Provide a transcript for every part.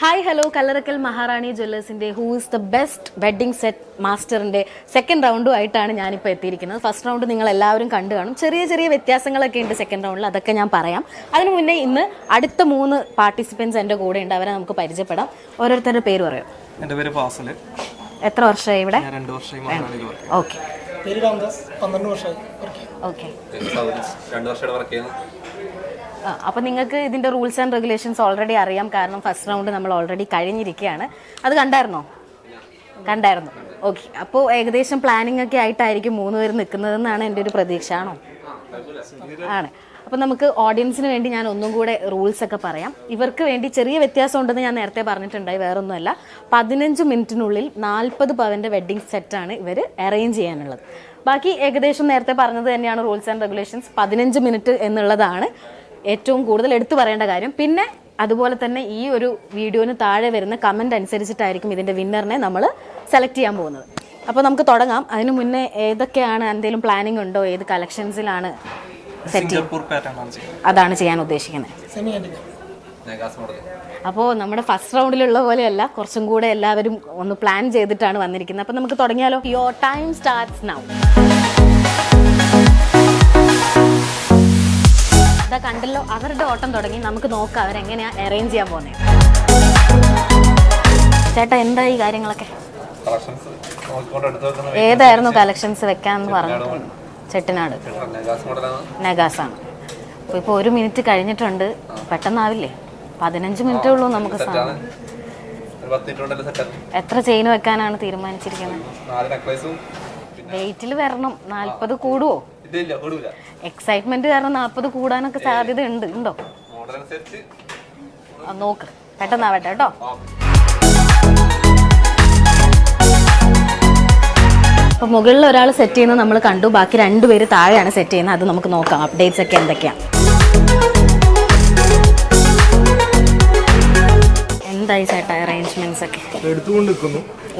Hi hello Kallarakkal Maharani ജ്വല്ലേഴ്സിന്റെ who is the best wedding set മാസ്റ്ററിന്റെ second റൗണ്ടും ആയിട്ടാണ് ഞാനിപ്പോൾ എത്തിയിരിക്കുന്നത്. ഫസ്റ്റ് റൗണ്ട് നിങ്ങൾ എല്ലാവരും കണ്ടു കാണും. ചെറിയ ചെറിയ വ്യത്യാസങ്ങളൊക്കെ ഉണ്ട് സെക്കൻഡ് റൗണ്ടിൽ അതൊക്കെ ഞാൻ പറയാം. അതിനു മുന്നേ ഇന്ന് അടുത്ത മൂന്ന് പാർട്ടിസിപ്പൻസ് എന്റെ കൂടെ ഉണ്ട്. അവരെ നമുക്ക് പരിചയപ്പെടാം. ഓരോരുത്തരുടെ പേര് പറയാം. എന്റെ പേര് ഫാസിൽ എത്ര വർഷമായി ഇവിടെ? ഞാൻ രണ്ട് വർഷമായി ഓക്കെ പേര് രാംദാസ്. പന്ത്രണ്ട് വർഷമായി ഓക്കെ രണ്ട് വർഷമായിട്ട് വർക്ക് ചെയ്യുന്നു. അപ്പോൾ നിങ്ങൾക്ക് ഇതിന്റെ റൂൾസ് ആൻഡ് റെഗുലേഷൻസ് ഓൾറെഡി അറിയാം. കാരണം ഫസ്റ്റ് റൗണ്ട് നമ്മൾ ഓൾറെഡി കഴിഞ്ഞിരിക്കുകയാണ്. അത് കണ്ടായിരുന്നോ? കണ്ടായിരുന്നു. ഓക്കെ അപ്പോൾ ഏകദേശം പ്ലാനിംഗ് ഒക്കെ ആയിട്ടായിരിക്കും മൂന്ന് പേര് നിൽക്കുന്നതെന്നാണ് എന്റെ ഒരു പ്രതീക്ഷ. ആണോ? ആണ്. അപ്പോൾ നമുക്ക് ഓഡിയൻസിന് വേണ്ടി ഞാൻ ഒന്നും കൂടെ റൂൾസ് ഒക്കെ പറയാം. ഇവർക്ക് വേണ്ടി ചെറിയ വ്യത്യാസം ഉണ്ടെന്ന് ഞാൻ നേരത്തെ പറഞ്ഞിട്ടുണ്ടായി വേറൊന്നുമല്ല. പതിനഞ്ച് മിനിറ്റിനുള്ളിൽ നാൽപ്പത് പവന്റെ വെഡ്ഡിംഗ് സെറ്റാണ് ഇവർ അറേഞ്ച് ചെയ്യാനുള്ളത്. ബാക്കി ഏകദേശം നേരത്തെ പറഞ്ഞത് തന്നെയാണ് റൂൾസ് ആൻഡ് റെഗുലേഷൻസ് പതിനഞ്ച് മിനിറ്റ് എന്നുള്ളതാണ്. ഏറ്റവും കൂടുതൽ എടുത്തു പറയേണ്ട കാര്യം. പിന്നെ അതുപോലെ തന്നെ ഈ ഒരു വീഡിയോന് താഴെ വരുന്ന കമന്റ് അനുസരിച്ചിട്ടായിരിക്കും ഇതിന്റെ വിന്നറിനെ നമ്മൾ സെലക്ട് ചെയ്യാൻ പോകുന്നത്. അപ്പോൾ നമുക്ക് തുടങ്ങാം. അതിന് മുന്നേ ഏതൊക്കെയാണ് എന്തെങ്കിലും പ്ലാനിങ് ഉണ്ടോ? ഏത് കളക്ഷൻസിലാണ് സെറ്റ് പാറ്റേൺ ആണ് അതാണ് ചെയ്യാൻ ഉദ്ദേശിക്കുന്നത്. അപ്പോൾ നമ്മുടെ ഫസ്റ്റ് റൗണ്ടിലുള്ള പോലെയല്ല കുറച്ചും കൂടെ എല്ലാവരും ഒന്ന് പ്ലാൻ ചെയ്തിട്ടാണ് വന്നിരിക്കുന്നത്. അപ്പോൾ നമുക്ക് തുടങ്ങിയാലോ? യുവർ ടൈം സ്റ്റാർട്ട്സ് നൗ ഇതാ കണ്ടല്ലോ അവരുടെ ഓട്ടം തുടങ്ങി. നമുക്ക് നോക്കാം അവരെങ്ങനെയാ അറേഞ്ച് ചെയ്യാൻ പോകുന്നത് ചേട്ടാ എന്താ ഈ കാര്യങ്ങളൊക്കെ? ഏതായിരുന്നു കളക്ഷൻസ് വെക്കാന്ന് പറഞ്ഞു? ചെട്ടിനാട്. നഗാസാണ്. അപ്പോൾ ഇപ്പോൾ ഒരു മിനിറ്റ് കഴിഞ്ഞിട്ടുണ്ട്. പെട്ടെന്നാവില്ലേ? പതിനഞ്ച് മിനിറ്റേ ഉള്ളൂ നമുക്ക് എത്ര ചെയിൻ വെക്കാനാണ് തീരുമാനിച്ചിരിക്കുന്നത്? പിന്നെ വെയിറ്റിൽ വരണം. നാൽപ്പത് കൂടുവോ? എക്സൈറ്റ്മെന്റ് കാരണം നാൽപ്പത് കൂടാനൊക്കെ സാധ്യത ഉണ്ട്. ഉണ്ടോ? നോക്ക്. പെട്ടെന്നാവട്ടെ കേട്ടോ. അപ്പൊ മുകളിൽ ഒരാൾ സെറ്റ് ചെയ്യുന്നത് നമ്മൾ കണ്ടു. ബാക്കി രണ്ടുപേര് താഴെയാണ് സെറ്റ് ചെയ്യുന്നത്. അത് നമുക്ക് നോക്കാം. അപ്ഡേറ്റ്സ് ഒക്കെ എന്തൊക്കെയാണ് എന്തായി ചേട്ടാ അറേഞ്ച്മെന്റ്സ് ഒക്കെ?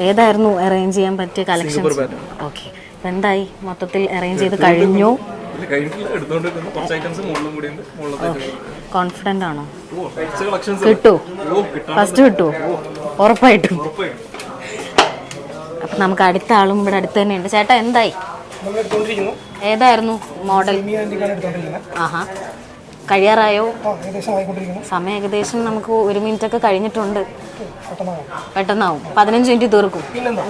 ഏതായിരുന്നു അറേഞ്ച് ചെയ്യാൻ പറ്റിയ കളക്ഷൻസ് ഓക്കെ എന്തായി? മൊത്തത്തിൽ അറേഞ്ച് ചെയ്ത് കഴിഞ്ഞു. കോൺഫിഡന്റ് ആണോ? കിട്ടൂ. ഫസ്റ്റ് കിട്ടുമോ ഉറപ്പായിട്ടും. അപ്പൊ നമുക്ക് അടുത്ത ആളും ഇവിടെ അടുത്ത് തന്നെയുണ്ട്. ചേട്ടാ എന്തായി? നമ്മൾ എടുത്തുകൊണ്ടിരിക്കുന്നു. ഏതായിരുന്നു മോഡൽ ആഹാ. കഴിയാറായോ? സമയം ഏകദേശം നമുക്ക് ഒരു മിനിറ്റ് ഒക്കെ കഴിഞ്ഞിട്ടുണ്ട് പെട്ടെന്നാവും. പതിനഞ്ച് മിനിറ്റ് തീർക്കും.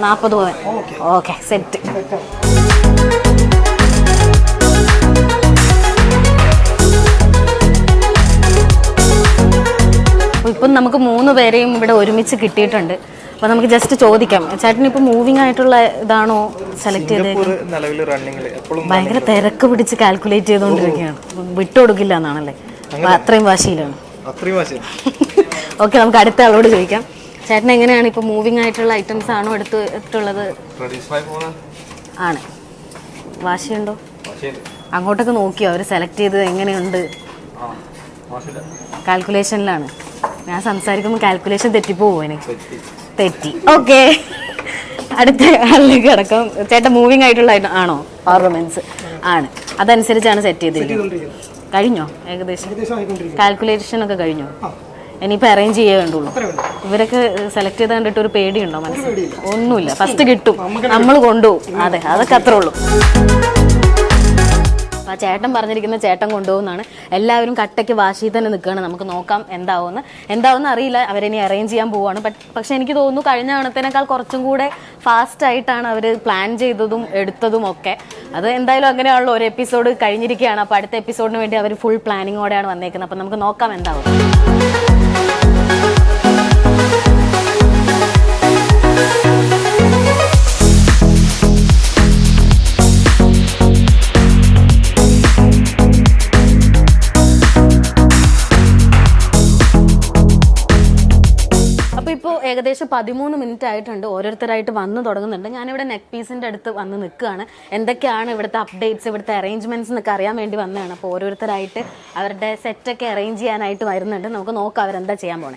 നാൽപ്പത് പോവാൻ. ഓക്കെ. സെറ്റ്. ഇപ്പം നമുക്ക് മൂന്ന് പേരെയും ഇവിടെ ഒരുമിച്ച് കിട്ടിയിട്ടുണ്ട്. അപ്പോൾ നമുക്ക് ജസ്റ്റ് ചോദിക്കാം. ചേട്ടൻ ഇപ്പോൾ മൂവിങ് ആയിട്ടുള്ള ഇതാണോ സെലക്ട് ചെയ്തത് ഭയങ്കര തിരക്ക് പിടിച്ച് കാൽക്കുലേറ്റ് ചെയ്തുകൊണ്ടിരിക്കുകയാണ്. വിട്ടുകൊടുക്കില്ല എന്നാണല്ലേ അപ്പോൾ അത്രയും വാശിയിലാണ്. ഓക്കെ നമുക്ക് അടുത്ത ആളോട് ചോദിക്കാം. ചേട്ടൻ എങ്ങനെയാണ് ഇപ്പോൾ മൂവിങ് ആയിട്ടുള്ള ഐറ്റംസ് ആണോ എടുത്തിട്ടുള്ളത് ആണ്. വാശിയുണ്ടോ? അങ്ങോട്ടൊക്കെ നോക്കിയോ? അവർ സെലക്ട് ചെയ്ത് എങ്ങനെയുണ്ട്? കാൽക്കുലേഷനിലാണ് ഞാൻ സംസാരിക്കുമ്പോൾ കാൽക്കുലേഷൻ തെറ്റിപ്പോവും എനിക്ക്? തെറ്റി. ഓക്കെ. അടുത്ത ആളിലേക്ക് കിടക്കും. ചേട്ടൻ മൂവിങ് ആയിട്ടുള്ള ആണോ? ഓർണമെന്റ്സ് ആണ്. അതനുസരിച്ചാണ് സെറ്റ് ചെയ്തിരിക്കുന്നത്. ചെയ്തുകൊണ്ടിരിക്കുന്നു കഴിഞ്ഞോ? ഏകദേശം. കാൽക്കുലേഷൻ ഒക്കെ കഴിഞ്ഞോ? ഇനിയിപ്പോൾ അറേഞ്ച് ചെയ്യേ വേണ്ടുള്ളൂ. ഇവരൊക്കെ സെലക്ട് ചെയ്ത് കണ്ടിട്ട് ഒരു പേടിയുണ്ടോ മനസ്സിൽ? ഒന്നുമില്ല. ഫസ്റ്റ് കിട്ടും. നമ്മൾ കൊണ്ടുപോകും. അതെ അതൊക്കെ അത്രേ ഉള്ളൂ. അപ്പൊ ആ ചേട്ടൻ പറഞ്ഞിരിക്കുന്ന ചേട്ടൻ കൊണ്ടുപോകുന്നതാണ്. എല്ലാവരും കട്ടയ്ക്ക് വാശി തന്നെ നിൽക്കുകയാണ്. നമുക്ക് നോക്കാം എന്താവുമെന്ന്. എന്താവുമെന്ന് അറിയില്ല. അവരിനി അറേഞ്ച് ചെയ്യാൻ പോവുകയാണ്. ബട്ട് പക്ഷെ എനിക്ക് തോന്നുന്നു കഴിഞ്ഞ തവണത്തേനേക്കാൾ കുറച്ചും കൂടെ ഫാസ്റ്റ് ആയിട്ടാണ് അവർ പ്ലാൻ ചെയ്തതും എടുത്തതും ഒക്കെ. അത് എന്തായാലും അങ്ങനെയാണല്ലോ. ഒരു എപ്പിസോഡ് കഴിഞ്ഞിരിക്കുകയാണ്. അപ്പോൾ അടുത്ത എപ്പിസോഡിന് വേണ്ടി അവർ ഫുൾ പ്ലാനിങ്ങോടെയാണ് വന്നേക്കുന്നത്. അപ്പോൾ നമുക്ക് നോക്കാം എന്താവും ഏകദേശം പതിമൂന്ന് മിനിറ്റ് ആയിട്ടുണ്ട്. ഓരോരുത്തരായിട്ട് വന്ന് തുടങ്ങുന്നുണ്ട്. ഞാനിവിടെ നെക്ക് പീസിന്റെ അടുത്ത് വന്ന് നിൽക്കുകയാണ്. എന്തൊക്കെയാണ് ഇവിടുത്തെ അപ്ഡേറ്റ്സ് ഇവിടുത്തെ അറേഞ്ച്മെന്റ്സ് എന്നൊക്കെ അറിയാൻ വേണ്ടി വന്നതാണ്. അപ്പോൾ ഓരോരുത്തരായിട്ട് അവരുടെ സെറ്റൊക്കെ അറേഞ്ച് ചെയ്യാനായിട്ട് വരുന്നുണ്ട്. നമുക്ക് നോക്കാം അവരെന്താ ചെയ്യാൻ പോണേ.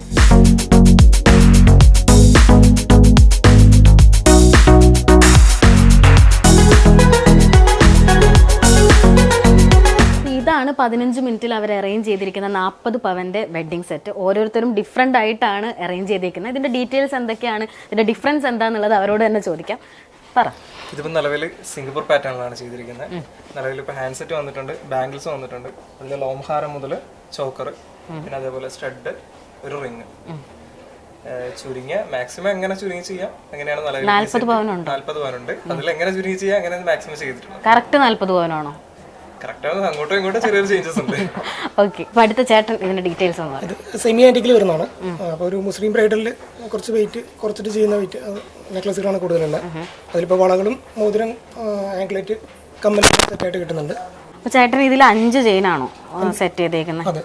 ഇതാണ് പതിനഞ്ച് മിനിറ്റിൽ അവർ അറേഞ്ച് ചെയ്തിരിക്കുന്ന നാൽപ്പത് പവന്റെ വെഡ്ഡിംഗ് സെറ്റ് ഓരോരുത്തരും ഡിഫറെന്റ് ആയിട്ടാണ് അറേഞ്ച് ചെയ്തിരിക്കുന്നത് ഇതിന്റെ ഡീറ്റെയിൽസ് എന്തൊക്കെയാണ്? ഇതിന്റെ ഡിഫറൻസ് എന്താണെന്നുള്ളത് അവരോട് തന്നെ ചോദിക്കാം. പറ. ഇതിപ്പോ നിലവിൽ സിംഗപ്പൂർ പാറ്റേണിലാണ് ചെയ്തിരിക്കുന്നത്. നിലവിൽ ഇപ്പോൾ ഹാൻഡ് സെറ്റ് വന്നിട്ടുണ്ട് ബാംഗിൾസ് വന്നിട്ടുണ്ട്. അതിൽ ലോംഹാരം മുതൽ ചോക്കർ പിന്നെ അതേപോലെ സ്റ്റഡ് ഒരു റിങ് ചുരുങ്ങിയ മാക്സിമം എങ്ങനെ ചുരുങ്ങി ചെയ്യാം? അങ്ങനെയാണ് നാൽപ്പത് പവനുണ്ട്. നാല്പത് പവനുണ്ട്. അതിൽ എങ്ങനെ ചുരുങ്ങി ചെയ്യാം? അങ്ങനെ മാക്സിമം ചെയ്തിട്ടുണ്ട് കറക്റ്റ് നാൽപ്പത് പവനാണോ? കറക്റ്റ് ആണ് അങ്ങോട്ടും ഇങ്ങോട്ടും ചെറിയൊരു ചേഞ്ചസ് ഉണ്ട്. ഓക്കെ അപ്പൊ അടുത്ത ചേട്ടൻ ഇതിന്റെ ഡീറ്റെയിൽസ് ഒന്ന് ഇത് സെമി ആന്റിക്കിൽ വരുന്നതാണ്. അപ്പോൾ ഒരു മുസ്ലിം ബ്രൈഡലിൽ കുറച്ച് വെയിറ്റ് കുറച്ചിട്ട് ചെയ്യുന്ന വെയിറ്റ് നെക്ലസുകളാണ് കൂടുതലുള്ളത്. അതിലിപ്പോൾ വളകളും മോതിരം ആംഗ്ലേറ്റ് കമ്മൽ സെറ്റായിട്ട് കിട്ടുന്നുണ്ട്. അപ്പൊ ചേട്ടൻ ഇതിൽ അഞ്ച് ചെയിനാണോ സെറ്റ് ചെയ്തേക്കുന്നത് അതെ.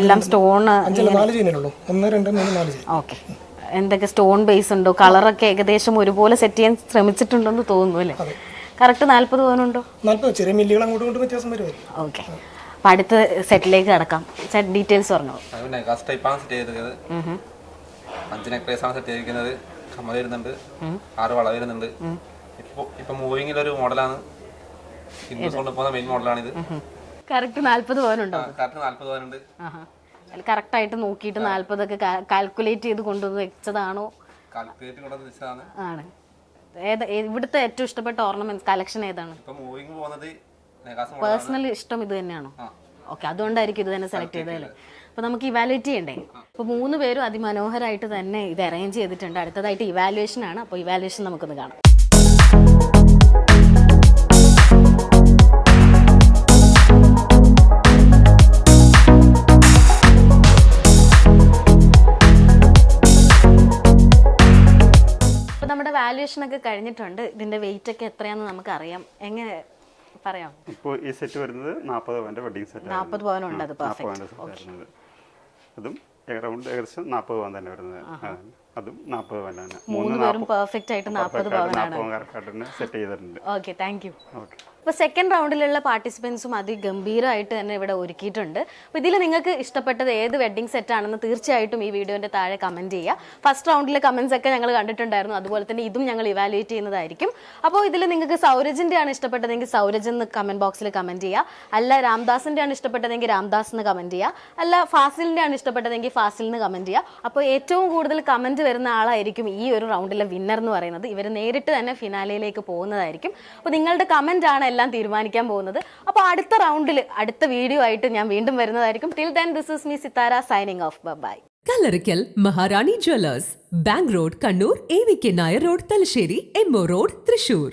എല്ലാം സ്റ്റോൺ അഞ്ചല്ല നാല് ചെയ്യുന്നുള്ളൂ ഒന്ന് രണ്ട് മൂന്ന് നാല് ചെയ്യും ഓക്കെ എന്തൊക്കെ സ്റ്റോൺ ബേസ് ഉണ്ടോ? കളറൊക്കെ ഏകദേശം ഒരുപോലെ സെറ്റ് ചെയ്യാൻ ശ്രമിച്ചിട്ടുണ്ടെന്ന് തോന്നുന്നു അല്ലേ? കറക്റ്റ് നാല്പത് പവനുണ്ടോ? ചെറിയ മില്ലുകൾ അങ്ങോട്ട് ഇങ്ങോട്ടും വ്യത്യാസം വരുമായിരിക്കും ഓക്കെ. അപ്പൊ അടുത്ത സെറ്റിലേക്ക് കടക്കാം. സെറ്റ് ഡീറ്റെയിൽസ് പറഞ്ഞോ? അത് നെഗാസ് ടൈപ്പാണ് സെറ്റ് ചെയ്തിരിക്കുന്നത്. അഞ്ച് നെക്ലേസ് ആണ് സെറ്റ് ചെയ്തിരിക്കുന്നത്. കമ്മൽ വരുന്നുണ്ട്. ആറ് വള വരുന്നുണ്ട്. ഇപ്പൊ ഇപ്പൊ മൂവിങ്ങിൽ ഒരു മോഡലാണ് ഹിന്ദുസ് കൊണ്ട് പോകുന്ന മെയിൻ മോഡലാണിത് കറക്റ്റ് നാല്പത് പവനുണ്ടോ? കറക്റ്റ് നാല്പത് പവനുണ്ട്. അതിൽ കറക്റ്റ് ആയിട്ട് നോക്കിയിട്ട് നാല്പതൊക്കെ കാൽക്കുലേറ്റ് ചെയ്ത് കൊണ്ടുവന്ന് വെച്ചതാണോ? കാൽക്കുലേറ്റ് കൊണ്ടുവന്ന് വെച്ചതാണ്. ആണ്. ഏത് ഇവിടുത്തെ ഏറ്റവും ഇഷ്ടപ്പെട്ട ഓർണമെന്റ് കളക്ഷൻ ഏതാണ്? പേഴ്സണൽ ഇഷ്ടം ഇത് തന്നെയാണോ? ഓക്കെ അതുകൊണ്ടായിരിക്കും ഇത് തന്നെ സെലക്ട് ചെയ്തത് അല്ലേ? അപ്പൊ നമുക്ക് ഇവാലുവേറ്റ് ചെയ്യണ്ടേ? അപ്പൊ മൂന്ന് പേരും അതിമനോഹരമായിട്ട് തന്നെ ഇത് അറേഞ്ച് ചെയ്തിട്ടുണ്ട്. അടുത്തതായിട്ട് ഇവാലുവേഷൻ ആണ്. അപ്പോൾ ഇവാലുവേഷൻ നമുക്കൊന്ന് കാണാം. വാല്യുവേഷൻ ഒക്കെ കഴിഞ്ഞിട്ടുണ്ട്. ഇതിന്റെ വെയിറ്റ് ഒക്കെ എത്രയാണെന്ന് നമുക്ക് അറിയാം എങ്ങനെ പറയാം? ഇപ്പോ ഈ സെറ്റ് വരുന്നത് നാൽപ്പത് പവന്റെ വെഡിങ് സെറ്റ് നാൽപ്പത് ഉണ്ട് അത് പെർഫെക്റ്റ് അതും ഏകദേശം നാൽപ്പത് പവൻ തന്നെ വരുന്നത്. അതും നാൽപ്പത് പവനാണ്. മൂന്ന് പേരും പെർഫെക്റ്റ് ആയിട്ട് നാൽപ്പത് പവനാണ്. സെറ്റ് ചെയ്തിട്ടുണ്ട്. ഓക്കെ താങ്ക് യു ഓക്കെ അപ്പോൾ സെക്കൻഡ് റൗണ്ടിലുള്ള പാർട്ടിസിപ്പൻസും അതിഗംഭീരമായിട്ട് തന്നെ ഇവിടെ ഒരുക്കിയിട്ടുണ്ട്. അപ്പോൾ ഇതിൽ നിങ്ങൾക്ക് ഇഷ്ടപ്പെട്ടത് ഏത് വെഡ്ഡിംഗ് സെറ്റ് ആണെന്ന് തീർച്ചയായിട്ടും ഈ വീഡിയോന്റെ താഴെ കമന്റ് ചെയ്യുക ഫസ്റ്റ് റൗണ്ടിലെ കമന്റ്സ് ഒക്കെ ഞങ്ങൾ കണ്ടിട്ടുണ്ടായിരുന്നു. അതുപോലെ തന്നെ ഇതും ഞങ്ങൾ ഇവാലുവേറ്റ് ചെയ്യുന്നതായിരിക്കും. അപ്പോൾ ഇതിൽ നിങ്ങൾക്ക് സൗരജിന്റെ ആണ് ഇഷ്ടപ്പെട്ടതെങ്കിൽ സൗരജ് എന്ന് കമന്റ് ബോക്സിൽ കമന്റ് ചെയ്യുക അല്ല രാംദാസിന്റെ ആണ് ഇഷ്ടപ്പെട്ടതെങ്കിൽ രാംദാസ് എന്ന് കമന്റ് ചെയ്യുക അല്ല ഫാസിലിന്റെ ആണ് ഇഷ്ടപ്പെട്ടതെങ്കിൽ ഫാസിൽ എന്ന് കമന്റ് ചെയ്യുക അപ്പോൾ ഏറ്റവും കൂടുതൽ കമന്റ് വരുന്ന ആളായിരിക്കും ഈ ഒരു റൗണ്ടിലെ വിന്നർ എന്ന് പറയുന്നത്. ഇവർ നേരിട്ട് തന്നെ ഫിനാലയിലേക്ക് പോകുന്നതായിരിക്കും. അപ്പോൾ നിങ്ങളുടെ കമന്റ് ആണ് എല്ലാം തീരുമാനിക്കാൻ പോകുന്നത്. അപ്പോൾ അടുത്ത റൗണ്ടിൽ അടുത്ത വീഡിയോ ആയിട്ട് ഞാൻ വീണ്ടും വരുന്നതായിരിക്കും. Till then this is me Sithara signing off by Kallarikkal Maharani jewellers. Bank road Kannur A V K Nair road Thalassery MO road Thrissur.